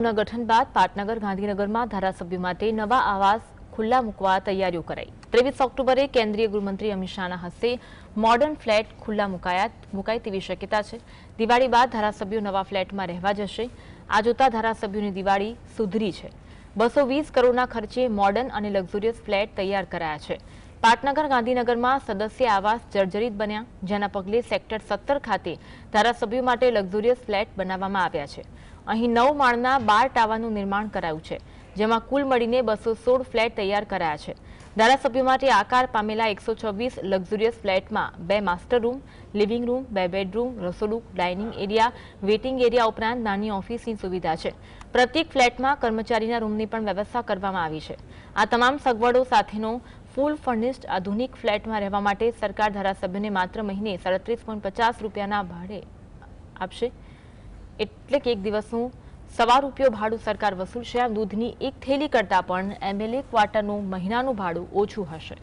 ગઠન બાદ પાટનગર ગાંધીનગરમાં ધારાસભ્યો માટે નવા આવાસ ખુલ્લા મૂકવા તૈયારીઓ કરાઈ. ત્રેવીસ ઓક્ટોબરે કેન્દ્રીય ગૃહમંત્રી અમિત શાહના હસ્તે મોડર્ન ફ્લેટ ખુલ્લા મુકાયા મુકાય તેવી શક્યતા છે. દિવાળી બાદ ધારાસભ્યો નવા ફ્લેટમાં રહેવા જશે. આ જોતા ધારાસભ્યોની દિવાળી સુધરી છે. બસો વીસ કરોડના ખર્ચે મોડર્ન અને લક્ઝુરિયસ ફ્લેટ તૈયાર કરાયા છે. પાટનગર ગાંધીનગરમાં સદસ્ય આવાસ જર્જરિત બન્યા, જેના પગલે સેક્ટર સત્તર ખાતે ધારાસભ્યો માટે લક્ઝુરિયસ ફ્લેટ બનાવવામાં આવ્યા છે. અહીં નવ માળના બાર ટાવાનું નિર્માણ કરાયું છે, જેમાં કુલ મળીને બસો સોળ ફ્લેટ તૈયાર કરાયા છે. ધારાસભ્યો માટે આકાર પામેલા એકસો છવ્વીસ લક્ઝુરિયસ ફ્લેટમાં બે માસ્ટર રૂમ, લિવિંગ રૂમ, બે બેડરૂમ, રસોડું, ડાઇનિંગ એરિયા, વેઇટિંગ એરિયા ઉપરાંત નાની ઓફિસની સુવિધા છે. પ્રત્યેક ફ્લેટમાં કર્મચારીના રૂમની પણ વ્યવસ્થા કરવામાં આવી છે. આ તમામ સગવડો સાથેનો ફૂલ ફર્નિશ્ડ આધુનિક ફ્લેટમાં રહેવા માટે સરકાર ધારાસભ્યને માત્ર મહિને સાડત્રીસ પોઈન્ટ પચાસ રૂપિયાના ભાડે આપશે. એટલે કે એક દિવસનું સવા રૂપિયો ભાડું સરકાર વસૂલશે. આમ દૂધની એક થેલી કરતાં પણ એમએલએ ક્વાર્ટરનું મહિનાનું ભાડું ઓછું હશે.